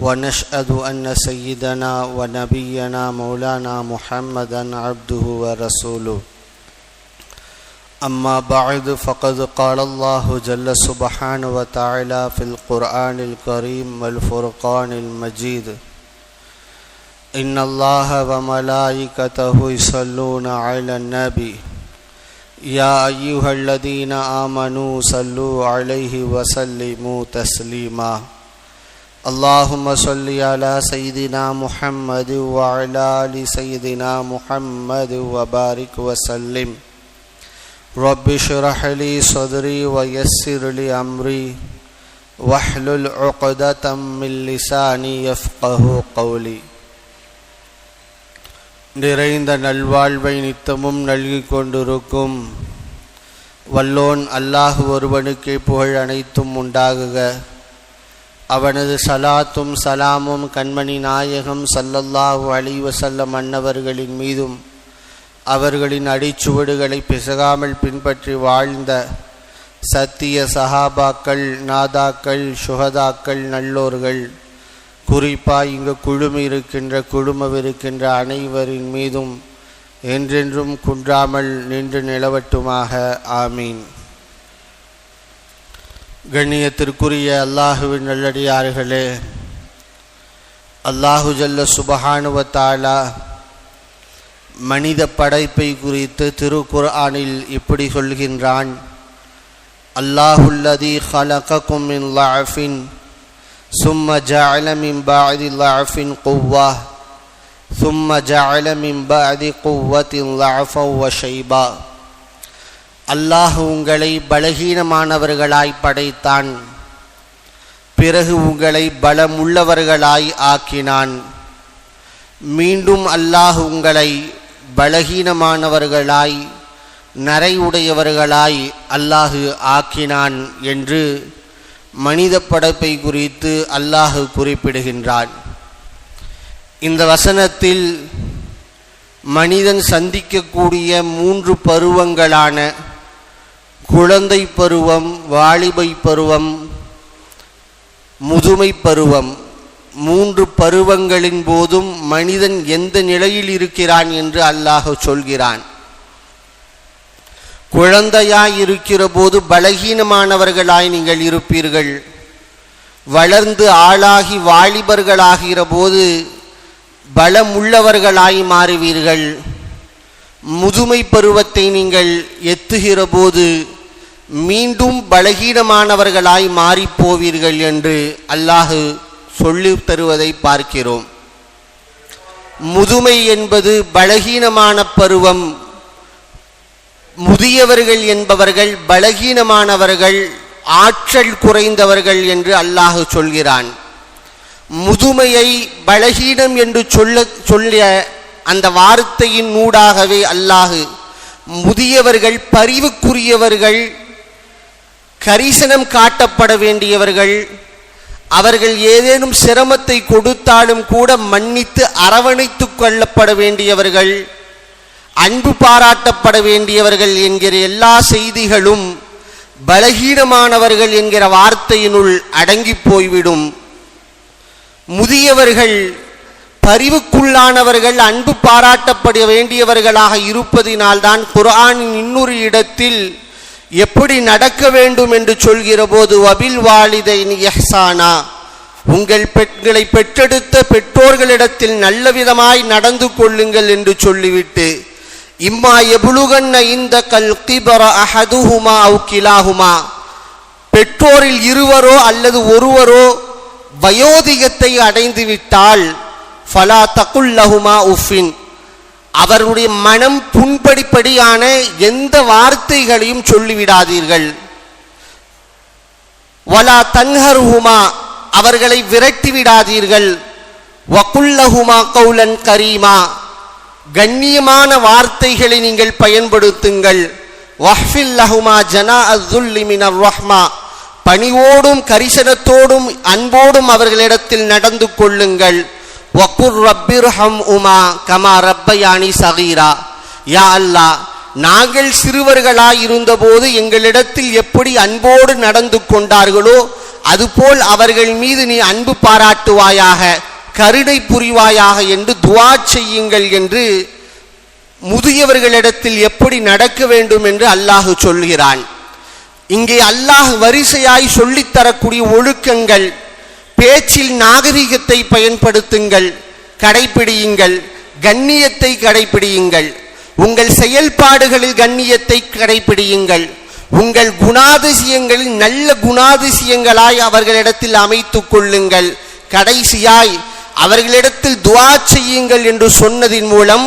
ونشهد أن سيدنا ونبينا مولانا محمدا عبده ورسوله. أما بعد، فقد قال الله جل سبحانه وتعالى في القرآن الكريم والفرقان المجيد إن الله وملائكته يصلون على النبي. يا أيها الذين آمنوا صلوا عليه وسلموا تسليما. اللهم صل على سيدنا محمد وعلى آل سيدنا محمد وبارك وسلم رب اشرح لي صدري ويسر لي أمري واحلل عقدة من لساني يفقه قولي நிறைந்த நல்வாழ்வை நித்தமும் நல்கிக் கொண்டிருக்கும் வல்லோன் அல்லாஹ் ஒருவனுக்கே புகழ் அனைத்தும் உண்டாகுக அவனது சலாத்தும் சலாமும் கண்மணி நாயகம் சல்லல்லாஹு அலிவசல்லம் அன்னவர்களின் மீதும் அவர்களின் அடிச்சுவடுகளை பிசகாமல் பின்பற்றி வாழ்ந்த சத்திய சஹாபாக்கள் நாதாக்கள் சுகதாக்கள் நல்லோர்கள் குறிப்பாக இங்கு குழுமி இருக்கின்ற குழுமவிருக்கின்ற அனைவரின் மீதும் என்றென்றும் குன்றாமல் நின்று நிலவட்டுமாக. ஆமீன். கண்ணியத்திற்குரிய அல்லாஹுவின் நல்லடியார்களே அல்லாஹு ஜல்ல சுபஹானுவத்தாலா மனித படைப்பை குறித்து திருக்குர்ஆனில் இப்படி சொல்கின்றான். அல்லாஹுல்லதி ஹலகக்கும் மின் லஃபின் சும்ம ஜஅல மின் பஅதி லஃபின் குவ்வா சும்ம ஜஅல மின் பஅதி குவ்வத்தின் லஃபவ் ஷைபா. அல்லாஹ் உங்களை பலகீனமானவர்களாய் படைத்தான். பிறகு உங்களை பலமுள்ளவர்களாய் ஆக்கினான். மீண்டும் அல்லாஹ் உங்களை பலகீனமானவர்களாய் நரையுடையவர்களாய் அல்லாஹு ஆக்கினான் என்று மனித படைப்பை குறித்து அல்லாஹு குறிப்பிடுகின்றான். இந்த வசனத்தில் மனிதன் சந்திக்கக்கூடிய மூன்று பருவங்களான குழந்தை பருவம் வாலிபை பருவம் முதுமை பருவம் மூன்று பருவங்களின் போதும் மனிதன் எந்த நிலையில் இருக்கிறான் என்று அல்லாஹ் சொல்கிறான். குழந்தையாய் இருக்கிற போது பலகீனமானவர்களாய் நீங்கள் இருப்பீர்கள். வளர்ந்து ஆளாகி வாலிபர்களாகிற போது பலமுள்ளவர்களாய் மாறுவீர்கள். முதுமை பருவத்தை நீங்கள் எத்துகிற போது மீண்டும் பலகீனமானவர்களாய் மாறிப்போவீர்கள் என்று அல்லாஹு சொல்லி தருவதை பார்க்கிறோம். முதுமை என்பது பலகீனமான பருவம். முதியவர்கள் என்பவர்கள் பலகீனமானவர்கள் ஆற்றல் குறைந்தவர்கள் என்று அல்லாஹு சொல்கிறான். முதுமையை பலகீனம் என்று சொல்ல சொல்லிய அந்த வார்த்தையின் நூடாகவே அல்லாஹு முதியவர்கள் பரிவுக்குரியவர்கள் கரிசனம் காட்டப்பட வேண்டியவர்கள் அவர்கள் ஏதேனும் சிரமத்தை கொடுத்தாலும் கூட மன்னித்து அரவணைத்து கொள்ளப்பட வேண்டியவர்கள் அன்பு பாராட்டப்பட வேண்டியவர்கள் என்கிற எல்லா செய்திகளும் பலகீனமானவர்கள் என்கிற வார்த்தையினுள் அடங்கி போய்விடும். முதியவர்கள் பரிவுக்குள்ளானவர்கள் அன்பு பாராட்டப்பட வேண்டியவர்களாக இருப்பதினால்தான் குரானின் இன்னொரு இடத்தில் எப்படி நடக்க வேண்டும் என்று சொல்கிற போது வபில் வாலிதை எஹ்சானா. உங்கள் பெண்களை பெற்றெடுத்த பெற்றோர்களிடத்தில் நல்ல விதமாய் நடந்து கொள்ளுங்கள் என்று சொல்லிவிட்டு இம்மா எபுலுகன்ன இந்த கல் கிபர அஹதுஹுமா அவு கிலாகுமா பெற்றோரில் இருவரோ அல்லது ஒருவரோ வயோதிகத்தை அடைந்து விட்டால் ஃபலா தகுல்லஹுமா உஃபின். அவருடைய மனம் புண்படிப்படியான எந்த வார்த்தைகளையும் சொல்லிவிடாதீர்கள். வலா தன்ஹருஹுமா அவர்களை விரட்டி விடாதீர்கள் வகுல்லஹுமா கௌலன் கரீமா கண்ணியமான வார்த்தைகளை நீங்கள் பயன்படுத்துங்கள். வஹ்ஃபில் லஹுமா ஜனா அஸ்ஸுல்லி மினர் ரஹ்மா பணிவோடும் கரிசனத்தோடும் அன்போடும் அவர்களிடத்தில் நடந்து கொள்ளுங்கள். வக்குர் ரப்பிர்ஹம் உமா கமா ரப்பயானி சகீரா யா அல்லாஹ் நாங்கள் சிறுவர்களாய் இருந்தபோது எங்களிடத்தில் எப்படி அன்போடு நடந்து கொண்டார்களோ அதுபோல் அவர்கள் மீது நீ அன்பு பாராட்டுவாயாக கருணை புரிவாயாக என்று துவா செய்யுங்கள் என்று முதியவர்களிடத்தில் எப்படி நடக்க வேண்டும் என்று அல்லாஹ் சொல்கிறான். இங்கே அல்லாஹ் வரிசையாய் சொல்லித்தரக்கூடிய ஒழுக்கங்கள் பேச்சில் நாகரிகத்தை பயன்படுத்துங்கள் கடைபிடியுங்கள் கண்ணியத்தை கடைபிடியுங்கள் உங்கள் செயல்பாடுகளில் கண்ணியத்தை கடைபிடியுங்கள் உங்கள் குணாதிசயங்களில் நல்ல குணாதிசயங்களாய் அவர்களிடத்தில் அமைத்துக் கொள்ளுங்கள். கடைசியாய் அவர்களிடத்தில் துவா செய்யுங்கள் என்று சொன்னதின் மூலம்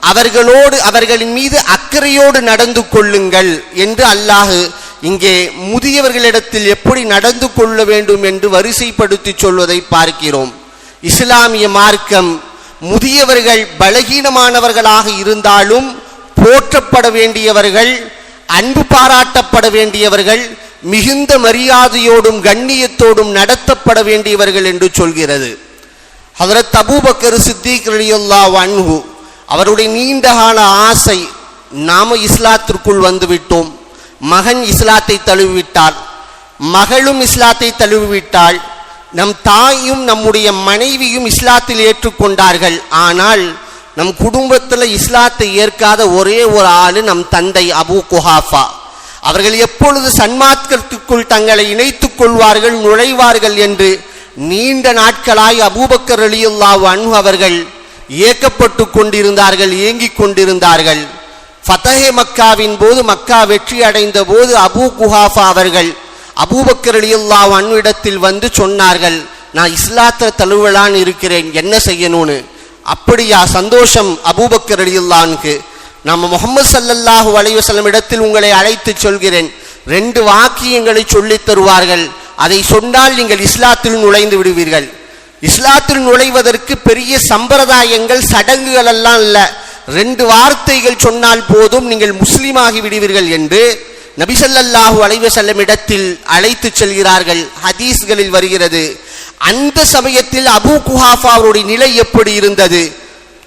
அவர்களோடு அவர்களின் மீது அக்கறையோடு நடந்து கொள்ளுங்கள் என்று அல்லாஹு இங்கே முதியவர்களிடத்தில் எப்படி நடந்து கொள்ள வேண்டும் என்று வரிசைப்படுத்தி சொல்வதை பார்க்கிறோம். இஸ்லாமிய மார்க்கம் முதியவர்கள் பலகீனமானவர்களாக இருந்தாலும் போற்றப்பட வேண்டியவர்கள் அன்பு பாராட்டப்பட வேண்டியவர்கள் மிகுந்த மரியாதையோடும் கண்ணியத்தோடும் நடத்தப்பட வேண்டியவர்கள் என்று சொல்கிறது. ஹதரத் அபூபக்கர் சித்திக் ரலியல்லாஹு அவருடைய நீண்டகால ஆசை நாம இஸ்லாத்திற்குள் வந்துவிட்டோம் மகன் இஸ்லாத்தை தழுவிவிட்டார் மகளும் இஸ்லாத்தை தழுவிவிட்டாள். நம் தாயும் நம்முடைய மனைவியும் இஸ்லாத்தில் ஏற்றுக்கொண்டார்கள். ஆனால் நம் குடும்பத்தில் இஸ்லாத்தை ஏற்காத ஒரே ஒரு ஆளு நம் தந்தை அபூ குஹாஃபா. அவர்கள் எப்பொழுது சன்மார்க்கத்துக்குள் தங்களை இணைத்துக் கொள்வார்கள் நுழைவார்கள் என்று நீண்ட நாட்களாய் அபூபக்கர் அலியுல்லா அன்பு அவர்கள் இயக்கப்பட்டு கொண்டிருந்தார்கள் ஏங்கிக் கொண்டிருந்தார்கள். ஃபதஹே மக்காவின் போது மக்கா வெற்றி அடைந்த போது அபூ குஹாஃபா அவர்கள் அபூபக்கர் ரலியல்லாஹு அன்ஹு வந்து சொன்னார்கள் நான் இஸ்லாத்தை தழுவலான்னு இருக்கிறேன் என்ன செய்யணும்னு? அப்படியா சந்தோஷம் அபூபக்கர் ரலியல்லாஹுக்கு. நம்ம முகமது சல்லல்லாஹு அலைஹி இடத்தில் உங்களை அழைத்து சொல்கிறேன். ரெண்டு வாக்கியங்களை சொல்லித் தருவார்கள். அதை சொன்னால் நீங்கள் இஸ்லாத்தில் நுழைந்து விடுவீர்கள். இஸ்லாத்தில் நுழைவதற்கு பெரிய சம்பிரதாயங்கள் சடங்குகள் எல்லாம் இல்லை. ரெண்டு வார்த்தைகள் சொன்னால் போதும் நீங்கள் முஸ்லீமாகி விடுவீர்கள் என்று நபிசல்லாஹு அலைஹி வஸல்லம் இடத்தில் அழைத்து செல்கிறார்கள். ஹதீஸ்களில் வருகிறது அந்த சமயத்தில் அபூ குஹாஃபா அவருடைய நிலை எப்படி இருந்தது?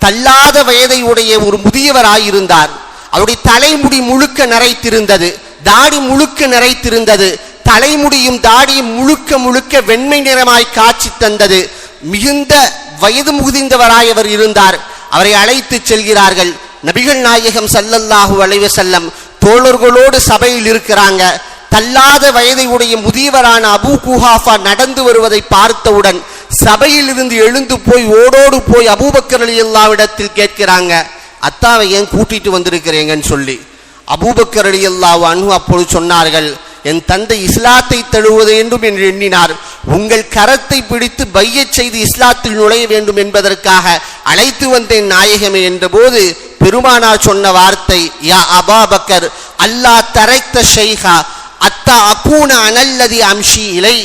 தள்ளாத வயதை உடைய ஒரு முதியவராயிருந்தார் அவருடைய தலைமுடி முழுக்க நிறைத்திருந்தது தாடி முழுக்க நிறைத்திருந்தது தலைமுடியும் தாடியும் முழுக்க முழுக்க வெண்மை நிறமாய் காட்சி தந்தது. மிகுந்த வயது முதிர்ந்தவராய் அவர் இருந்தார். அவரை அழைத்து செல்கிறார்கள். நபிகள் நாயகம் சல்லல்லாஹு அலைவ செல்லம் தோழர்களோடு சபையில் இருக்கிறாங்க. தள்ளாத வயதை உடைய முதியவரான அபூ குஹாஃபா நடந்து வருவதை பார்த்தவுடன் சபையில் இருந்து எழுந்து போய் ஓடோடு போய் அபூபக்கர் அலியல்லாவிடத்தில் கேட்கிறாங்க. அத்தாவை ஏன் கூட்டிட்டு வந்திருக்கிறீங்கன்னு சொல்லி. அபூபக்கர் அலியல்லாஹு அனு அப்பொழுது சொன்னார்கள் என் தந்தை இஸ்லாத்தை தழுவது வேண்டும் என்று எண்ணினார். உங்கள் கரத்தை பிடித்து பையச் செய்து இஸ்லாத்தில் நுழைய வேண்டும் என்பதற்காக அழைத்து வந்தேன் நாயகமே என்றபோது பெருமானார் சொன்ன வார்த்தை யா அபாபக்கர் அல்லாஹ் தரைத்த ஷைஹா அத்தா அக்கூன அனல்லதி அம்ஷி இலை.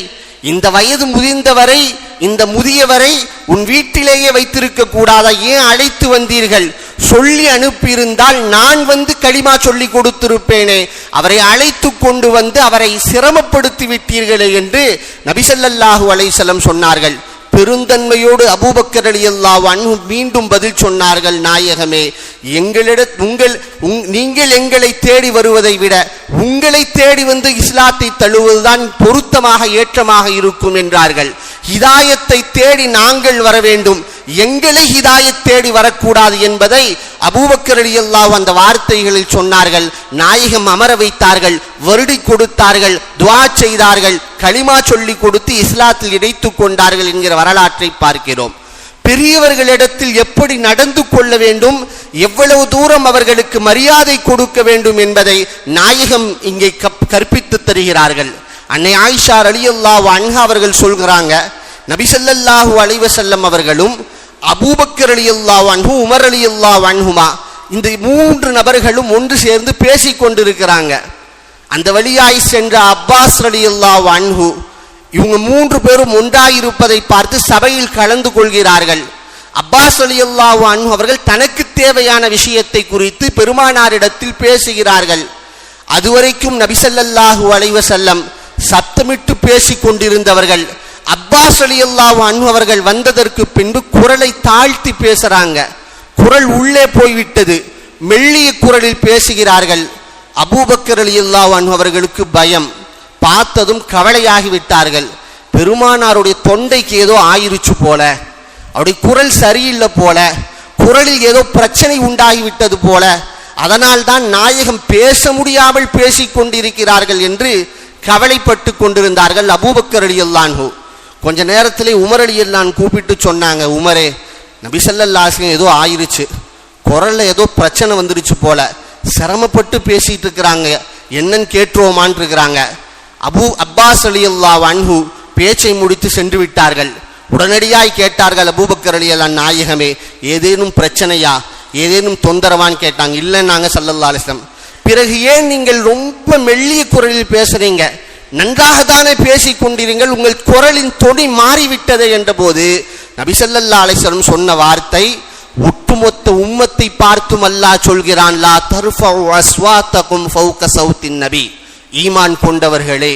இந்த வயது முதிர்ந்தவரை இந்த முதியவரை உன் வீட்டிலேயே வைத்திருக்க கூடாதா? ஏன் அழைத்து வந்தீர்கள்? சொல்லி அனுப்பியிருந்தால் நான் வந்து களிமா சொல்லி கொடுத்திருப்பேனே. அவரை அழைத்து கொண்டு வந்து அவரை சிரமப்படுத்தி விட்டீர்களே என்று நபிசல்லாஹு அலைசலம் சொன்னார்கள். பெருந்தன்மையோடு அபூபக்கர் ரலியல்லாஹு அன்ஹு மீண்டும் பதில் சொன்னார்கள் நாயகமே எங்களிட உங்கள் உங்- நீங்கள் எங்களை தேடி வருவதை விட உங்களை தேடி வந்து இஸ்லாத்தை தழுவதுதான் பொருத்தமாக ஏற்றமாக இருக்கும் என்றார்கள். ஹிதாயத்தை தேடி நாங்கள் வர வேண்டும். எங்களை ஹிதாயத் தேடி வரக்கூடாது என்பதை அபூபக்கர் ரலியல்லாஹு அந்த வார்த்தைகளில் சொன்னார்கள் நாயகம் அமர வைத்தார்கள் வருடி கொடுத்தார்கள் துவா செய்தார்கள் களிமா சொல்லி கொடுத்து இஸ்லாத்தில் இணைத்துக் கொண்டார்கள் என்கிற வரலாற்றை பார்க்கிறோம். பெரியவர்களிடத்தில் எப்படி நடந்து கொள்ள வேண்டும் எவ்வளவு தூரம் அவர்களுக்கு மரியாதை கொடுக்க வேண்டும் என்பதை நாயகம் இங்கே கப்- தருகிறார்கள். அன்னை ஆயிஷா ரலியல்லாஹு அன்ஹா அவர்கள் சொல்கிறாங்க நபிசல்லாஹூ அலைவசல்லம் அவர்களும் அபூபக்கர் அலி அல்லா அன்ஹு உமர் அலி அல்லா வன்ஹுமா இந்த மூன்று நபர்களும் ஒன்று சேர்ந்து பேசி கொண்டிருக்கிறாங்க. அந்த வழியாய் சென்ற அப்பாஸ் அல்லாஹ் வன்ஹு இவங்க மூன்று பேரும் ஒன்றாயிருப்பதை பார்த்து சபையில் கலந்து கொள்கிறார்கள். அப்பாஸ் அலி அல்லா அன்ஹு அவர்கள் தனக்கு தேவையான விஷயத்தை குறித்து பெருமானாரிடத்தில் பேசுகிறார்கள். அதுவரைக்கும் நபிசல்லாஹு அலைவசல்லம் சத்தமிட்டு பேசிக் கொண்டிருந்தவர்கள். அப்பாஸ் ரலியல்லாஹு அன்ஹு அவர்கள் வந்ததற்கு பின்பு குரலை தாழ்த்தி பேசுறாங்க. குரல் உள்ளே போய்விட்டது. மெல்லிய குரலில் பேசுகிறார்கள். அபூபக்கர் ரலியல்லாஹு அன்ஹு அவர்களுக்கு பயம். பார்த்ததும் கவலையாகி விட்டார்கள் பெருமானாருடைய தொண்டைக்கு ஏதோ ஆயிருச்சு போல. அவருடைய குரல் சரியில்லை போல. குரலில் ஏதோ பிரச்சனை உண்டாகிவிட்டது போல. அதனால் தான் நாயகம் பேச முடியாமல் பேசிக் கொண்டிருக்கிறார்கள் என்று கவலைப்பட்டு கொண்டிருந்தார்கள் அபூபக்கர் அலியல்லான்ஹு கொஞ்ச நேரத்திலே உமர் அலியல்லான் கூப்பிட்டு சொன்னாங்க உமரே நபிசல்லாஸ்லம் ஏதோ ஆயிருச்சு. குரலில் ஏதோ பிரச்சனை வந்துருச்சு போல. சிரமப்பட்டு பேசிட்டு இருக்கிறாங்க. என்னன்னு கேட்டுருவோமான் இருக்கிறாங்க அபு அப்பாஸ் அலியல்லா அன்ஹு பேச்சை முடித்து சென்று விட்டார்கள். உடனடியாய் கேட்டார்கள் அபூபக்கர் அலியல்லான் நாயகமே ஏதேனும் பிரச்சனையா? ஏதேனும் தொந்தரவான்னு கேட்டாங்க. இல்லைன்னாங்க சல்லல்லா அலிஸ்லம் பிறகு ஏன் நீங்கள் ரொம்ப மெல்லிய குரலில் பேசுறீங்க? நன்றாக தானே பேசிக் கொண்டிருங்கள். உங்கள் குரலின் தொனி மாறிவிட்டது என்ற போது நபிசல்லா அலிஸ்லம் சொன்ன வார்த்தை ஒட்டுமொத்த உம்மத்தை பார்த்தும் அல்லாஹ் சொல்கிறான் லா தர்ஃபவு ஃபவுக சவுத்தின் நபி. ஈமான் கொண்டவர்களே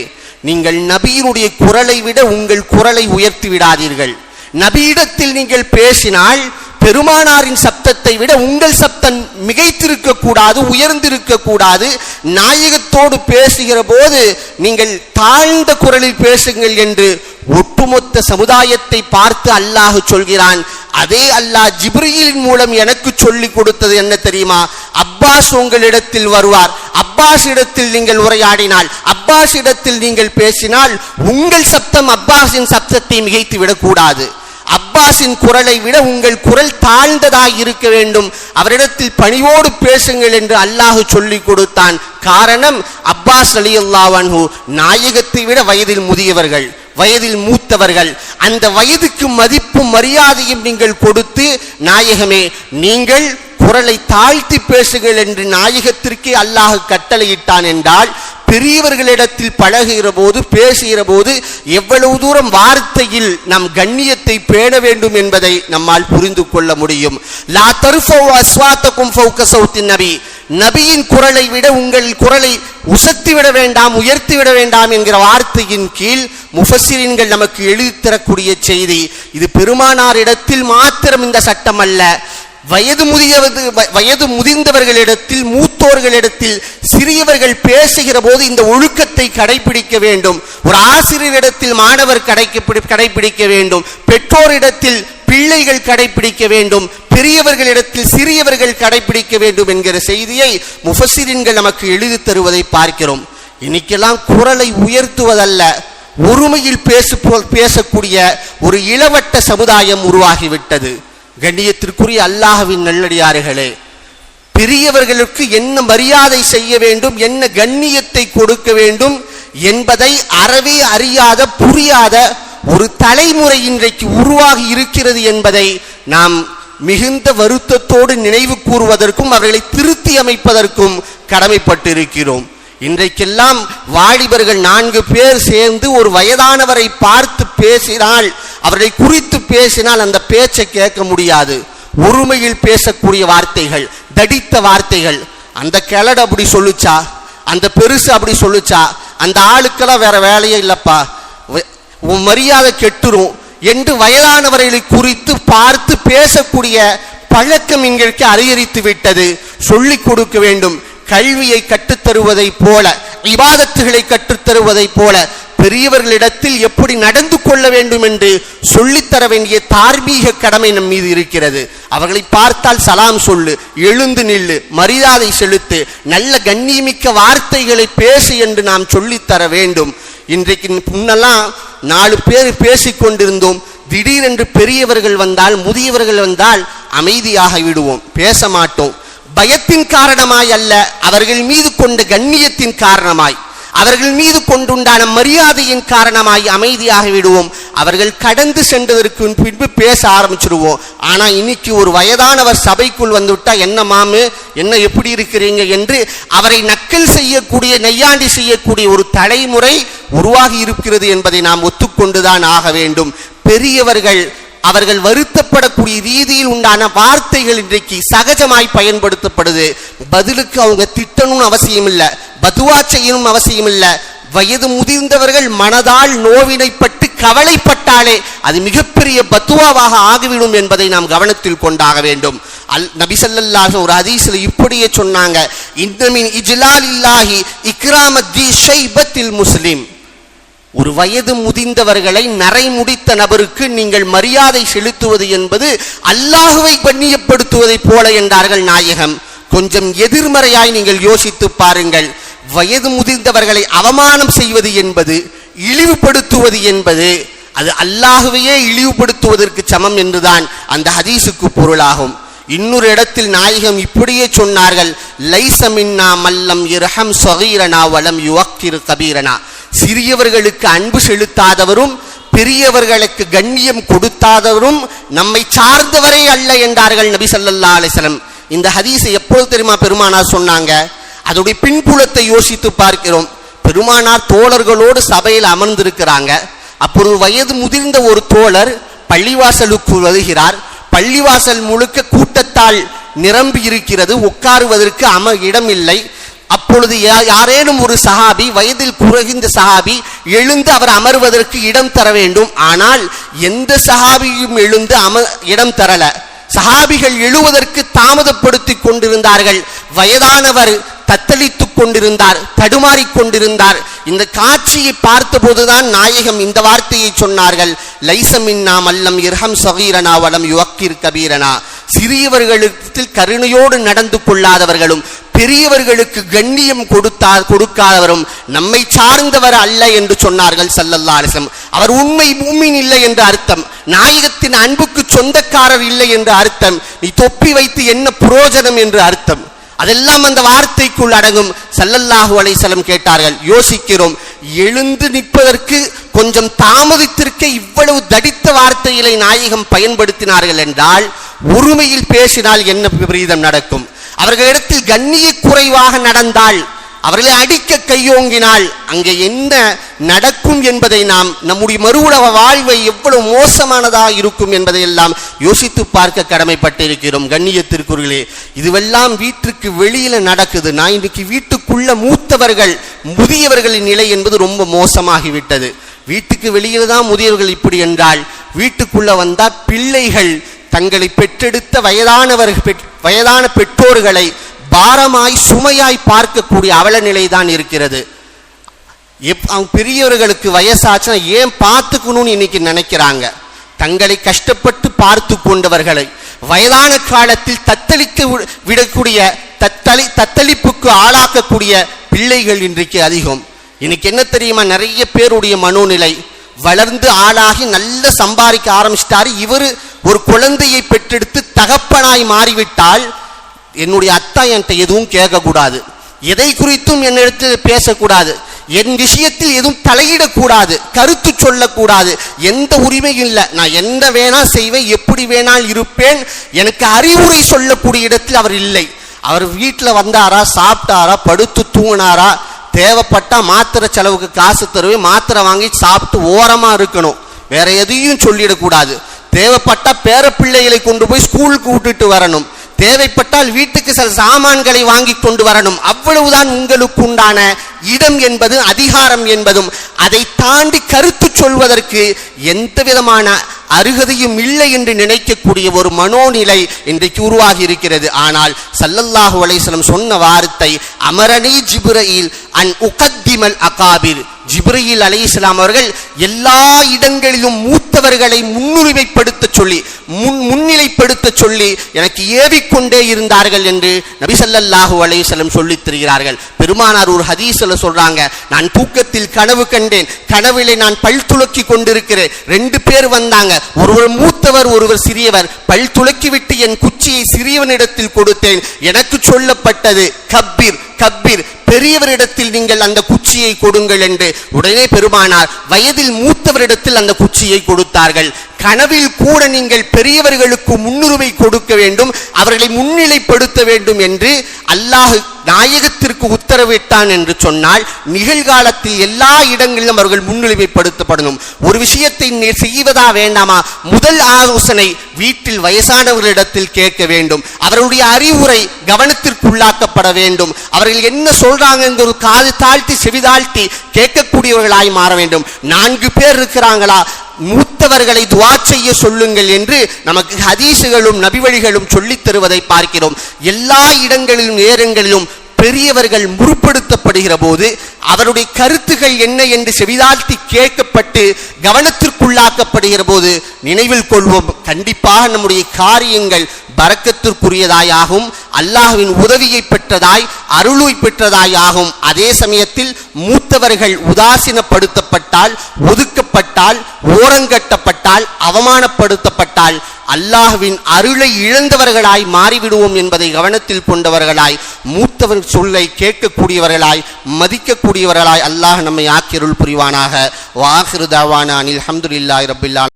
நீங்கள் நபியினுடைய குரலை விட உங்கள் குரலை உயர்த்தி விடாதீர்கள். நபியிடத்தில் நீங்கள் பேசினால் பெருமானாரின் சப்தத்தை விட உங்கள் சப்தம் மிகைத்திருக்க கூடாது உயர்ந்திருக்க கூடாது நாயகத்தோடு பேசுகிற போது நீங்கள் தாழ்ந்த குரலில் பேசுங்கள் என்று ஒட்டுமொத்த சமுதாயத்தை பார்த்து அல்லாஹ் சொல்கிறான். அதே அல்லாஹ் ஜிப்ரியின் மூலம் எனக்கு சொல்லி கொடுத்தது என்ன தெரியுமா? அப்பாஸ் உங்களிடத்தில் வருவார். அப்பாஸ் இடத்தில் நீங்கள் உரையாடினால் அப்பாஸ் இடத்தில் நீங்கள் பேசினால் உங்கள் சப்தம் அப்பாஸின் சப்தத்தை மிகைத்து விடக்கூடாது. அப்பாஸின் குரலை விட உங்கள் குரல் தாழ்ந்ததாய் இருக்க வேண்டும். அவரிடத்தில் பணிவோடு பேசுங்கள் என்று அல்லாஹ் சொல்லி கொடுத்தான். காரணம் அப்பாஸ் அலி அல்லாஹு நாயகத்தை விட வயதில் முதியவர்கள் வயதில் மூத்தவர்கள். அந்த வயதுக்கு மதிப்பும் மரியாதையும் நீங்கள் கொடுத்து நாயகமே நீங்கள் குரலை தாழ்த்தி பேசுங்கள் என்று நாயகத்திற்கே அல்லாஹ் கட்டளையிட்டான் என்றால் பெரியவர்களிடத்தில் பழகுகிற போது பேசுகிற போது எவ்வளவு தூரம் வார்த்தையில் நம் கண்ணியத்தை பேண வேண்டும் என்பதை நம்மால் புரிந்து கொள்ள முடியும். லா தருஃபவு அஸ்வாத்தக்கும் ஃபௌக நபி. நபியின் குரலை விட உங்கள் குரலை உசத்தி விட வேண்டாம் உயர்த்தி விட வேண்டாம் என்கிற வார்த்தையின் கீழ் முஃபசிரின்கள் நமக்கு எழுதி தரக்கூடிய செய்தி. இது பெருமானார் இடத்தில் மாத்திரம் இந்த சட்டம் அல்ல. வயது முதியவது வயது முதிர்ந்தவர்களிடத்தில் மூத்தோர்களிடத்தில் சிறியவர்கள் பேசுகிற போது இந்த ஒழுக்கத்தை கடைபிடிக்க வேண்டும். ஒரு ஆசிரியரிடத்தில் மாணவர் கடைக்கு கடைபிடிக்க வேண்டும். பெற்றோரிடத்தில் பிள்ளைகள் கடைபிடிக்க வேண்டும். பெரியவர்களிடத்தில் சிறியவர்கள் கடைபிடிக்க வேண்டும் என்கிற செய்தியை முஃபசிரின்கள் நமக்கு எழுதி தருவதை பார்க்கிறோம். இன்னைக்கெல்லாம் குரலை உயர்த்துவதல்ல. ஒருமையில் பேசு பேசக்கூடிய ஒரு இளவட்ட சமுதாயம் உருவாகிவிட்டது. கண்ணியத்திற்குரிய அல்லாஹவின் நல்லடியார்களே பெரியவர்களுக்கு என்ன மரியாதை செய்ய வேண்டும் என்ன கண்ணியத்தை கொடுக்க வேண்டும் என்பதை அறவே அறியாத புரியாத ஒரு தலைமுறை இன்றைக்கு உருவாகி இருக்கிறது என்பதை நாம் மிகுந்த வருத்தத்தோடு நினைவு கூறுவதற்கும் அவர்களை திருத்தி அமைப்பதற்கும் கடமைப்பட்டிருக்கிறோம். இன்றைக்கெல்லாம் வாலிபர்கள் நான்கு பேர் சேர்ந்து ஒரு வயதானவரை பார்த்து பேசினால் அவரை குறித்து பேசினால் அந்த பேச்சை கேட்க முடியாது. ஒருமையில் பேசக்கூடிய வார்த்தைகள் தடித்த வார்த்தைகள். அந்த கிழடு அப்படி சொல்லுச்சா? அந்த பெருசு அப்படி சொல்லுச்சா? அந்த ஆளுக்கெல்லாம் வேற வேலையே இல்லப்பா. உன் மரியாதை கெட்டுரும். என்று வயதானவர்களை குறித்து பார்த்து பேசக்கூடிய பழக்கம் இங்கிற்கு அதிகரித்து விட்டது. சொல்லிக் கொடுக்க வேண்டும். கல்வியை கற்றுத்தருவதை போல இபாதத்துகளை கற்றுத்தருவதை போல பெரியவர்களிடத்தில் எப்படி நடந்து கொள்ள வேண்டும் என்று சொல்லித்தர வேண்டிய தார்மீக கடமை நம் மீது இருக்கிறது. அவர்களை பார்த்தால் சலாம் சொல்லு எழுந்து நில்லு மரியாதை செலுத்து நல்ல கண்ணியமிக்க வார்த்தைகளை பேசு என்று நாம் சொல்லித்தர வேண்டும். இன்றைக்கு முன்னெல்லாம் நாலு பேர் பேசிக்கொண்டிருந்தோம் திடீரென்று பெரியவர்கள் வந்தால் முதியவர்கள் வந்தால் அமைதியாக விடுவோம். பேச மாட்டோம். பயத்தின் காரணமாய் அல்ல அவர்கள் மீது கொண்ட கண்ணியத்தின் காரணமாய். அவர்கள் மீது கொண்டுண்டான மரியாதையின் காரணமாய் அமைதியாக விடுவோம். அவர்கள் கடந்து சென்றதற்கு பின்பு பேச ஆரம்பிச்சிடுவோம் ஆனா இன்னைக்கு ஒரு வயதானவர் சபைக்குள் வந்துவிட்டா என்ன மாமு என்ன எப்படி இருக்கிறீங்க என்று அவரை நக்கல் செய்யக்கூடிய நையாண்டி செய்யக்கூடிய ஒரு தலைமுறை உருவாகி இருக்கிறது என்பதை நாம் ஒத்துக்கொண்டுதான் ஆக வேண்டும். பெரியவர்கள் அவர்கள் வருத்தப்படக்கூடிய ரீதியில் உண்டான வார்த்தைகள் இன்றைக்கு சகஜமாய் பயன்படுத்தப்படுது. பதிலுக்கு அவங்க திட்டணும்னு அவசியம் இல்லை பதுவா செய்யணும் அவசியம் இல்லை வயது முதிர்ந்தவர்கள் மனதால் நோவினைப்பட்டு கவலைப்பட்டாலே அது மிகப்பெரிய பத்துவாவாக ஆகிவிடும் என்பதை நாம் கவனத்தில் கொண்டாக வேண்டும். அல் நபிசல்லாஹ் ஒரு ஹதீஸ்ல இப்படியே சொன்னாங்க. இன்னமின் இஜ்லால் இல்லாஹி இக்ராமத்தி ஷைபத்தில் முஸ்லிம். ஒரு வயது முதிர்ந்தவர்களை நரை முடித்த நபருக்கு நீங்கள் மரியாதை செலுத்துவது என்பது அல்லாஹுவை கண்ணியப்படுத்துவதைப் போல என்றார்கள் நாயகம். கொஞ்சம் எதிர்மறையாய் நீங்கள் யோசித்து பாருங்கள். வயது முதிர்ந்தவர்களை அவமானம் செய்வது என்பது இழிவுபடுத்துவது என்பது அது அல்லாகவே இழிவுபடுத்துவதற்கு சமம் என்றுதான் அந்த ஹதீஸுக்கு பொருளாகும். இன்னொரு இடத்தில் நாயகம் இப்படியே சொன்னார்கள் லைசமின்னா மல்லம் இரஹம் சொகீரனா வலம் யுவக்கிரு கபீரனா. சிறியவர்களுக்கு அன்பு செலுத்தாதவரும் பெரியவர்களுக்கு கண்ணியம் கொடுத்தாதவரும் நம்மை சார்ந்தவரே அல்ல என்றார்கள் நபி சல்லல்லா அலைஹி இந்த ஹதீஸை எப்போது தெரியுமா பெருமானார் சொன்னாங்க? அதோடைய பின்புலத்தை யோசித்து பார்க்கிறோம். பெருமானார் தோழர்களோடு சபையில் அமர்ந்திருக்கிறாங்க. அப்பொழுது வயது முதிர்ந்த ஒரு தோழர் பள்ளிவாசலுக்கு வருகிறார். பள்ளிவாசல் முழுக்க கூட்டத்தால் நிரம்பி இருக்கிறது உட்காருவதற்கு அம இடமில்லை. அப்பொழுது யா- யாரேனும் ஒரு சஹாபி வயதில் குறைந்த சஹாபி எழுந்து அவர் அமர்வதற்கு இடம் தர வேண்டும். ஆனால் எந்த சஹாபியும் எழுந்து அம இடம் தரல. சஹாபிகள் எழுவதற்கு தாமதப்படுத்தி கொண்டிருந்தார்கள். வயதானவர் தத்தளித்து கொண்டிருந்தார் தடுமாறிக் கொண்டிருந்தார். இந்த காட்சியை பார்த்தபோதுதான் நாயகம் இந்த வார்த்தையை சொன்னார்கள். லைசமின்னா மல்லம் இர்ஹம் சகீரனா வலம் யுவக்கிர் கபீரனா. சிறியவர்களுக்கு கருணையோடு நடந்து கொள்ளாதவர்களும் பெரியவர்களுக்கு கண்ணியம் கொடுத்தா கொடுக்காதவரும் நம்மை சார்ந்தவர் அல்ல என்று சொன்னார்கள் சல்லல்லா அலிசம் அவர் உண்மை பூமியின் இல்லை என்று அர்த்தம். நாயகத்தின் அன்புக்கு சொந்தக்காரர் இல்லை என்று அர்த்தம். நீ தொப்பி வைத்து என்ன புரோஜனம் என்று அர்த்தம். அதெல்லாம் அந்த வார்த்தைக்குள் அடங்கும். சல்லல்லாஹு அலைசலம் கேட்டார்கள் யோசிக்கிறோம். எழுந்து நிற்பதற்கு கொஞ்சம் தாமதித்திருக்க இவ்வளவு தடித்த வார்த்தைகளை நாயகம் பயன்படுத்தினார்கள் என்றால் உரிமையில் பேசினால் என்ன விபரீதம் நடக்கும்? அவர்களிடத்தில் கண்ணிய குறைவாக நடந்தால் அவர்களை அடிக்க கையோங்கினால் அங்கே என்ன நடக்கும் என்பதை நாம் நம்முடைய மறுவுலக வாழ்வை எவ்வளவு மோசமானதாக இருக்கும் என்பதை எல்லாம் யோசித்து பார்க்க கடமைப்பட்டிருக்கிறோம். கண்ணியத்திற்குரியலே இதுவெல்லாம் வீட்டுக்கு வெளியில நடக்குது. நான் இன்னைக்கு வீட்டுக்குள்ள மூத்தவர்கள் முதியவர்களின் நிலை என்பது ரொம்ப மோசமாகிவிட்டது. வீட்டுக்கு வெளியில தான் முதியவர்கள் இப்படி என்றால் வீட்டுக்குள்ள வந்தா பிள்ளைகள் தங்களை பெற்றெடுத்த வயதானவர்கள் பெற்- வயதான பெற்றோர்களை பாரமாய் சுமையாய் பார்க்கக்கூடிய அவல நிலை தான் இருக்கிறது. எப் அவங்க பெரியவர்களுக்கு வயசாச்சுன்னா ஏன் பார்த்துக்கணும்னு இன்னைக்கு நினைக்கிறாங்க? தங்களை கஷ்டப்பட்டு பார்த்து கொண்டவர்களை வயதான காலத்தில் தத்தளிக்க விடக்கூடிய தத்தளி தத்தளிப்புக்கு ஆளாக்கக்கூடிய பிள்ளைகள் இன்றைக்கு அதிகம். இன்னைக்கு என்ன தெரியுமா? நிறைய பேருடைய மனோநிலை வளர்ந்து ஆளாகி நல்ல சம்பாதிக்க ஆரம்பிச்சிட்டாரு. இவர் ஒரு குழந்தையை பெற்றெடுத்து தகப்பனாய் மாறிவிட்டால் என்னுடைய அத்தா என்கிட்ட எதுவும் கேட்கக்கூடாது. எதை குறித்தும் என்னிடத்தில் பேசக்கூடாது. என் விஷயத்தில் எதுவும் தலையிடக்கூடாது. கருத்து சொல்லக்கூடாது. எந்த உரிமையும் இல்லை. நான் என்ன வேணா செய்வேன் எப்படி வேணால் இருப்பேன். எனக்கு அறிவுரை சொல்லக்கூடிய இடத்தில் அவர் இல்லை. அவர் வீட்டில் வந்தாரா சாப்பிட்டாரா படுத்து தூங்கினாரா தேவைப்பட்டா மாத்திரை செலவுக்கு காசு தருவேன் மாத்திரை வாங்கி சாப்பிட்டு ஓரமாக இருக்கணும். வேற எதையும் சொல்லிடக்கூடாது. தேவைப்பட்டா பேரப்பிள்ளைகளை கொண்டு போய் ஸ்கூலுக்கு விட்டுட்டு வரணும். தேவைப்பட்டால் வீட்டுக்கு சில சாமான்களை வாங்கி கொண்டு வரணும். அவ்வளவுதான் உங்களுக்கு உண்டான இடம் என்பது அதிகாரம் என்பதும். அதை தாண்டி கருத்து சொல்வதற்கு எந்த விதமான அருகதையும் இல்லை என்று நினைக்கக்கூடிய ஒரு மனோநிலை இன்றைக்கு உருவாகி இருக்கிறது. ஆனால் சல்லல்லாஹு அலைசலம் சொன்ன வார்த்தை அமரணி ஜிப்ரயில் அன் உகத்திமல் அகாபிர். ஜிப்ரயில் அலைஹிஸ்ஸலாம் அவர்கள் எல்லா இடங்களிலும் மூத்தவர்களை முன்னுரிமைப்படுத்த சொல்லி முன் முன்னிலைப்படுத்த சொல்லி எனக்கு ஏவிக்கொண்டே இருந்தார்கள் என்று நபி ஸல்லல்லாஹு சொல்லித் தருகிறார்கள். பெருமானார் ஒரு ஹதீஸ்ல சொல்றாங்க நான் தூக்கத்தில் கனவு கண்டேன் கனவிலே நான் பல் துளக்கி கொண்டிருக்கிறேன். ரெண்டு பேர் வந்தாங்க ஒருவர் மூத்தவர் ஒருவர் சிறியவர். பல் துலக்கி விட்டு என் குச்சியை சிறியவனிடத்தில் கொடுத்தேன். எனக்கு சொல்லப்பட்டது. கப்பீர் கப்பீர் பெரியவரிடத்தில் நீங்கள் அந்த குச்சியை கொடுங்கள் என்று உடனே பெருமானார் வயதில் மூத்தவரிடத்தில் அந்த குச்சியை கொடுத்தார்கள். கனவில் கூட நீங்கள் பெரியவர்களுக்கு முன்னுரிமை கொடுக்க வேண்டும் அவர்களை முன்னிலைப்படுத்த வேண்டும் என்று அல்லாஹ் நாயகத்திற்கு உத்தரவிட்டான் என்று சொன்னால் நிகழ்காலத்தில் எல்லா இடங்களிலும் அவர்கள் முன்னிலைப்படுத்தப்படணும் ஒரு விஷயத்தை செய்வதா வேண்டாமா? முதல் ஆலோசனை வீட்டில் வயசானவர்களிடத்தில் கேட்க வேண்டும். அவர்களுடைய அறிவுரை கவனத்திற்குள்ளாக்கப்பட வேண்டும். அவர்கள் என்ன சொல்றாங்க என்று ஒரு காது தாழ்த்தி செவிதாழ்த்தி கேட்கக்கூடியவர்களாய் மாற வேண்டும். நான்கு பேர் இருக்கிறாங்களா? மூத்தவர்களை துவா செய்ய சொல்லுங்கள் என்று நமக்கு ஹதீசுகளும் நபிவழிகளும் சொல்லித் தருவதை பார்க்கிறோம். எல்லா இடங்களிலும் நேரங்களிலும் பெரியவர்கள் முற்படுத்தப்படுகிற போது அவருடைய கருத்துகள் என்ன என்று செவிதாழ்த்தி கேட்கப்பட்டு கவனத்திற்குள்ளாக்கப்படுகிற போது நினைவில் கொள்வோம். கண்டிப்பாக நம்முடைய காரியங்கள் பறக்கத்திற்குரியதாயாகும் அல்லாஹுவின் உதவியை பெற்றதாய் அருளை பெற்றதாயாகும். அதே சமயத்தில் மூத்தவர்கள் உதாசீனப்படுத்தப்பட்டால் ஒதுக்கப்பட்டால் ஓரங்கட்டப்பட்டால் அவமானப்படுத்தப்பட்டால் அல்லாஹ்வின் அருளை இழந்தவர்களாய் மாறிவிடுவோம் என்பதை கவனத்தில் கொண்டவர்களாய் மூத்தவர் சொல்லை கேட்கக்கூடியவர்களாய் மதிக்கக்கூடியவர்களாய் அல்லாஹ் நம்மை ஆக்கியருள் புரிவானாக. வாஹிரு தாவானா அனில் அஹமதுல்லாஹி ரபில்லா